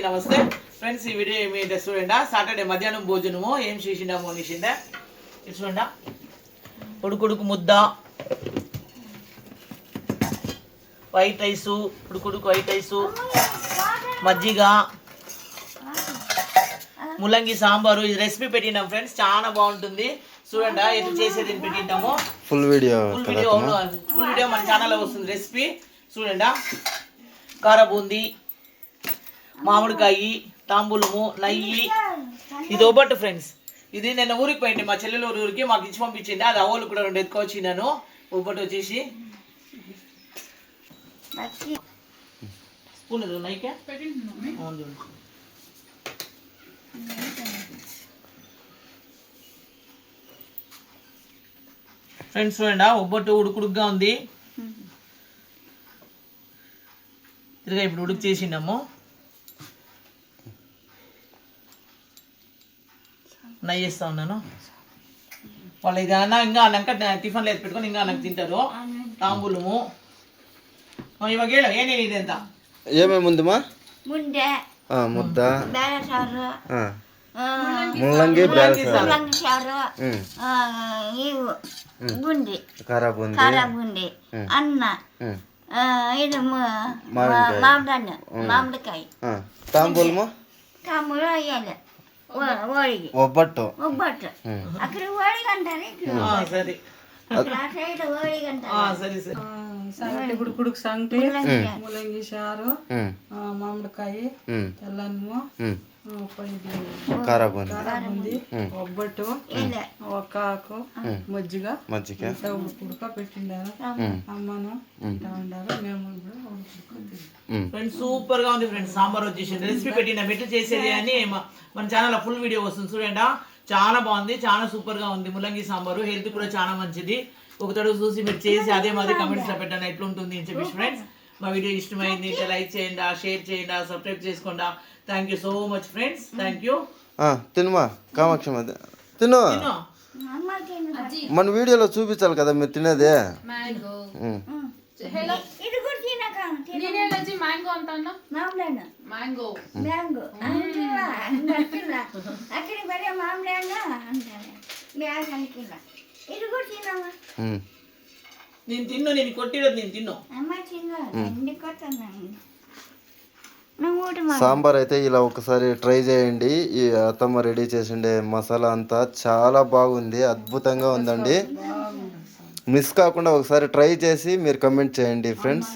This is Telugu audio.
నమస్తే. ఫ్రెండ్స్ ఈ వీడియో ఏమి చూడండి? సాటర్డే మధ్యాహ్నం భోజనము. ఏం చేసిండాము అనేసిండే ఇది చూడండి? ఉడుకుడుకు ముద్ద. వైట్ రైసు ఉడుకుడుకు వైట్ రైసు మజ్జిగ ముల్లంగి సాంబారు. ఇది రెసిపీ పెట్టినాం ఫ్రెండ్స్ చాలా బాగుంటుంది. చూడండి ఎట్లా చేసేది పెట్టింటాము. Full video full video full video మన ఛానల్లో వస్తుంది రెసిపీ చూడండి. కార బూందీ మామిడికాయ తాంబూలము నెయ్యి. ఇది ఒబ్బట్టు ఫ్రెండ్స్ ఇది నేను ఊరికి పోయింది మా చెల్లెలు ఊరికి మాకు ఇచ్చి పంపించింది. అది అవ్వలు కూడా రెండు ఎత్తుకొచ్చి నేను. ఒబ్బట్టు వచ్చేసి. Spoon Nike. ఫ్రెండ్స్ చూడండి ఒబ్బట్టు ఉడుకుడుగ్గా ఉంది. తిరిగా ఇప్పుడు ఉడుకు చేసిండాము. నెయ్యి ఇస్తా ఉన్నాను వాళ్ళు ఇది అన్నా ఇంకా అన్నాక టిఫిన్లు వేసి పెట్టుకొని ఇంకా అన్నకు తింటారు తాంబూలము ఇవాళ ఏనే ఎంత ఏమేమి ఉందమ్మా ముందే ముద్ద ముల్లంగి బుండి కారా బుండి కారా అన్న ಇದು ಮಾವಿನಕಾಯಿ ಮಾವಿನಕಾಯಿ ತಾಂಬೂಲಮ್ಮ ತಾಂಬೂಲ ಎಲೆ ಹೋಳಿಗೆ ಒಬ್ಬಟ್ಟು ಒಬ್ಬಟ್ಟು ಅಕ್ರೆ ಹೋಳಿಗೆ ಅಂತಾರೆ ಹಾ ಸರಿ ಆ ಸೈಡ್ ಹೋಳಿಗೆ ಅಂತಾರೆ ಹಾ ಸರಿ ಸರಿ సంగటి గుడుకుడుకు సంగటి ములంగి సారు మామిడికాయ తెల్లన్నము ఒక ఆకు మజ్జిగ. మజ్జిగ. పెట్టిండారు అమ్మను మేము ఫ్రెండ్స్ సూపర్గా ఉంది ఫ్రెండ్స్ సాంబార్ వచ్చేసి రెసిపీ పెట్టిన పెట్టి చేసేది అని మన ఛానల్ ఫుల్ వీడియో వస్తుంది. చూడండి? చాలా బాగుంది. చాలా సూపర్గా ఉంది. ముల్లంగి సాంబారు. హెల్త్ కూడా చాలా మంచిది. ఒక తడుగు చూసి మీరు చేసి అదే మాది కమెంట్స్లో పెట్టాను ఎట్లుంటుంది అని చెప్పేసి ఫ్రెండ్స్ మా వీడియో ఇష్టమైంది అంటే లైక్ చేయండి షేర్ చేయండి సబ్స్క్రైబ్ చేసుకోండి. Thank you so much friends thank you తినుమా? Kamaksha తిను. మన వీడియోలో చూపించాలి కదా మీరు తినేది. మ్యాంగో నేను తిన్ను నేను కొట్టిరోದು నేను తిన్ను. సాంబార్ అయితే ఇలా ఒకసారి ట్రై చేయండి. ఈ అత్తమ్మ రెడీ చేసిండే మసాలా అంతా చాలా బాగుంది అద్భుతంగా ఉందండి. మిస్ కాకుండా ఒకసారి ట్రై చేసి మీరు కమెంట్ చేయండి ఫ్రెండ్స్.